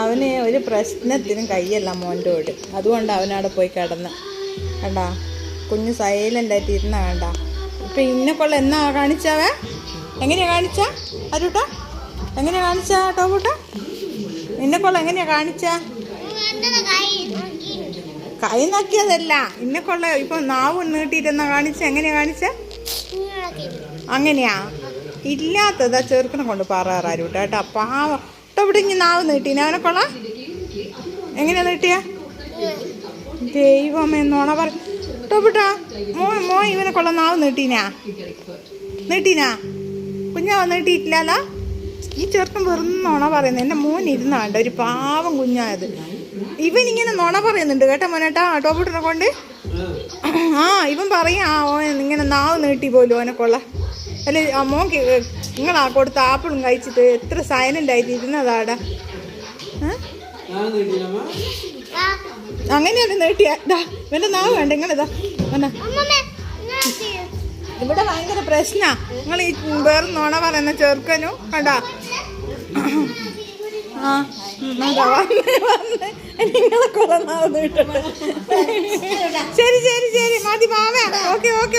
അവന് ഒരു പ്രശ്നത്തിനും കയ്യല്ല ഓട് അതുകൊണ്ട് അവനവിടെ പോയി കിടന്ന്. കണ്ടാ? കുഞ്ഞ് സൈലന്റ് ആയിട്ട് ഇരുന്ന കണ്ട? ഇപ്പം ഇന്നെ കൊള്ള എന്നാ കാണിച്ചാവേ? എങ്ങനെയാ കാണിച്ച? അരുട്ട? എങ്ങനെയാ കാണിച്ച ടോബൂട്ട നിന്നെ കൊള്ള എങ്ങനെയാ കാണിച്ച? കൈ നോക്കിയതല്ല. ഇന്നെ കൊള്ള ഇപ്പൊ നാവ് നീട്ടിയിരുന്ന കാണിച്ച? എങ്ങനെയാ കാണിച്ച? അങ്ങനെയാ. ഇല്ലാത്തതാ ചെറുക്കനെ കൊണ്ട് പറയാറാരും കേട്ടോ പാവ. ഇവിടെ ഇനി നാവ് നീട്ടീനെ അവനെ കൊള്ള. എങ്ങനെയാ നീട്ടിയ? ദൈവമേ നോണ പറ ടോപ്പിട്ടാ മോ മോ ഇവനെ കൊള്ള നാവ് നീട്ടീനാ. നീട്ടീനാ? കുഞ്ഞാവ് നീട്ടിയിട്ടില്ല ഈ ചെറുക്കൻ വെറും നോണ പറയുന്നത് എന്റെ മോൻ ഇരുന്നാണ്ട് ഒരു പാവം കുഞ്ഞായത്. ഇവൻ ഇങ്ങനെ നുണ പറയുന്നുണ്ട്. കേട്ടോ മോനേട്ടാ ടോപ്പിട്ടിനെ കൊണ്ട്. ആ ഇവൻ പറയാ ഓൻ ഇങ്ങനെ നാവ് നീട്ടി പോലും ഓനെ കൊള്ള. അല്ലെ ആ മോൻ ആ കൊടുത്ത ആപ്പിളും കഴിച്ചിട്ട് എത്ര സൈലന്റ് ആയിട്ട് ഇരുന്നതാടാ? അങ്ങനെയാണ് നീട്ടിയ. വേണ്ട നാവ് വേണ്ട ഇങ്ങനെതാ. വേണ്ട ഇവിടെ ഭയങ്കര പ്രശ്നാ. നിങ്ങൾ ഈ വേറെ നോണ പറയുന്ന ചെറുക്കനും കണ്ടാ? ആ വന്ന് വന്ന്. നിങ്ങളെ കുറെ നാവ് ശരി ശരി ശരി. മതി മാവേ ഓക്കെ ഓക്കെ.